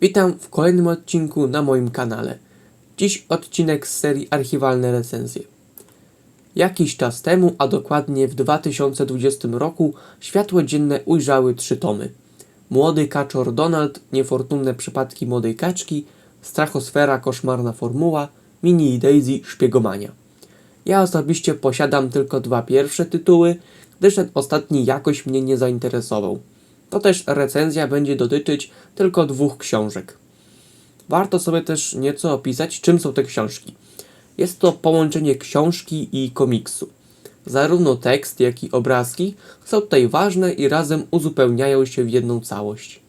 Witam w kolejnym odcinku na moim kanale. Dziś odcinek z serii Archiwalne recenzje. Jakiś czas temu, a dokładnie w 2020 roku, światło dzienne ujrzały trzy tomy. Młody kaczor Donald, Niefortunne przypadki młodej kaczki, Strachosfera koszmarna formuła, Mini Daisy szpiegomania. Ja osobiście posiadam tylko dwa pierwsze tytuły, gdyż ten ostatni jakoś mnie nie zainteresował. To też recenzja będzie dotyczyć tylko dwóch książek. Warto sobie też nieco opisać, czym są te książki. Jest to połączenie książki i komiksu. Zarówno tekst, jak i obrazki są tutaj ważne i razem uzupełniają się w jedną całość.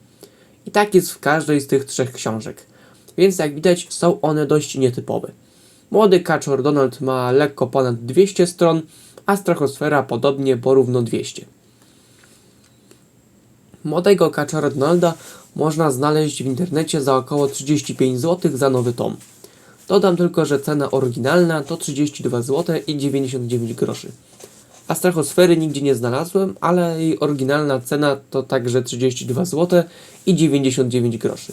I tak jest w każdej z tych trzech książek. Więc jak widać, są one dość nietypowe. Młody kaczor Donald ma lekko ponad 200 stron, a Strachosfera podobnie porówno 200. Młodego kaczora Donalda można znaleźć w internecie za około 35 zł za nowy tom. Dodam tylko, że cena oryginalna to 32 zł i 99 groszy. A Strachosfery nigdzie nie znalazłem, ale jej oryginalna cena to także 32 zł i 99 groszy.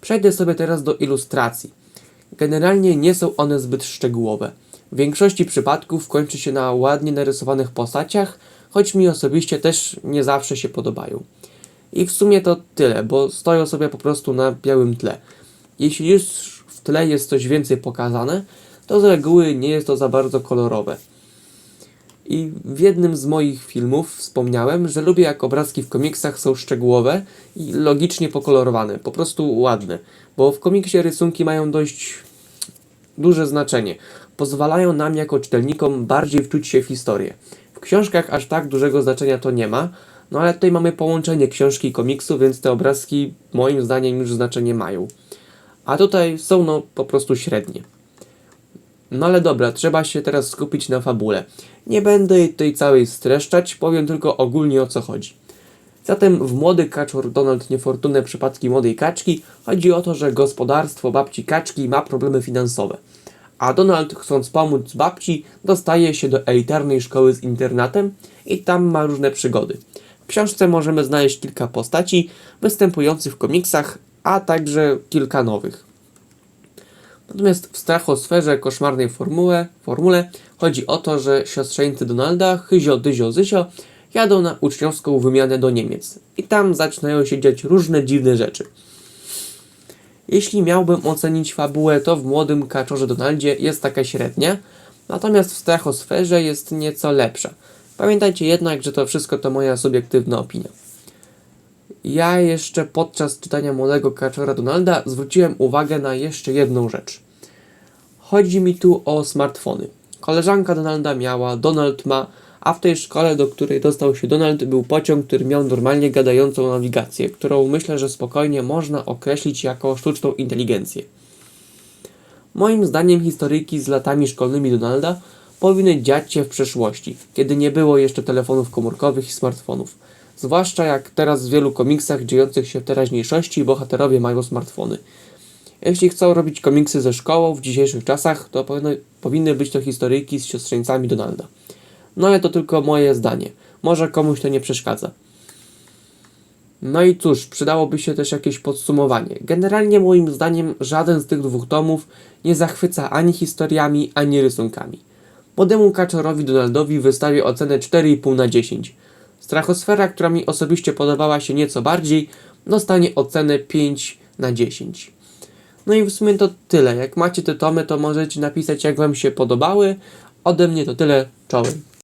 Przejdę sobie teraz do ilustracji. Generalnie nie są one zbyt szczegółowe. W większości przypadków kończy się na ładnie narysowanych postaciach, choć mi osobiście też nie zawsze się podobają. I w sumie to tyle, bo stoją sobie po prostu na białym tle. Jeśli już w tle jest coś więcej pokazane, to z reguły nie jest to za bardzo kolorowe. I w jednym z moich filmów wspomniałem, że lubię jak obrazki w komiksach są szczegółowe i logicznie pokolorowane, po prostu ładne, bo w komiksie rysunki mają dość duże znaczenie. Pozwalają nam jako czytelnikom bardziej wczuć się w historię. Książkach aż tak dużego znaczenia to nie ma, no ale tutaj mamy połączenie książki i komiksu, więc te obrazki moim zdaniem już znaczenie mają. A tutaj są no po prostu średnie. No ale dobra, trzeba się teraz skupić na fabule. Nie będę jej tutaj całej streszczać, powiem tylko ogólnie o co chodzi. Zatem w Młody Kaczor Donald Niefortunne przypadki młodej kaczki chodzi o to, że gospodarstwo babci kaczki ma problemy finansowe. A Donald, chcąc pomóc babci, dostaje się do elitarnej szkoły z internatem i tam ma różne przygody. W książce możemy znaleźć kilka postaci występujących w komiksach, a także kilka nowych. Natomiast w strachosferze koszmarnej formułę, formule chodzi o to, że siostrzeńcy Donalda, Hyzio, Dyzio, Zysio jadą na uczniowską wymianę do Niemiec i tam zaczynają się dziać różne dziwne rzeczy. Jeśli miałbym ocenić fabułę, to w Młodym Kaczorze Donaldzie jest taka średnia, natomiast w Strachosferze jest nieco lepsza. Pamiętajcie jednak, że to wszystko to moja subiektywna opinia. Ja jeszcze podczas czytania Młodego Kaczora Donalda zwróciłem uwagę na jeszcze jedną rzecz. Chodzi mi tu o smartfony. Koleżanka Donalda miała, Donald ma, a w tej szkole, do której dostał się Donald, był pociąg, który miał normalnie gadającą nawigację, którą myślę, że spokojnie można określić jako sztuczną inteligencję. Moim zdaniem historyjki z latami szkolnymi Donalda powinny dziać się w przeszłości, kiedy nie było jeszcze telefonów komórkowych i smartfonów. Zwłaszcza jak teraz w wielu komiksach dziejących się w teraźniejszości bohaterowie mają smartfony. Jeśli chcą robić komiksy ze szkołą w dzisiejszych czasach, to powinny, powinny być to historyjki z siostrzeńcami Donalda. No ale to tylko moje zdanie. Może komuś to nie przeszkadza. No i cóż, przydałoby się też jakieś podsumowanie. Generalnie moim zdaniem żaden z tych dwóch tomów nie zachwyca ani historiami, ani rysunkami. Młodemu kaczorowi Donaldowi wystawię ocenę 4,5 na 10. Strachosfera, która mi osobiście podobała się nieco bardziej, dostanie ocenę 5 na 10. No i w sumie to tyle. Jak macie te tomy, to możecie napisać, jak Wam się podobały. Ode mnie to tyle. Czołem.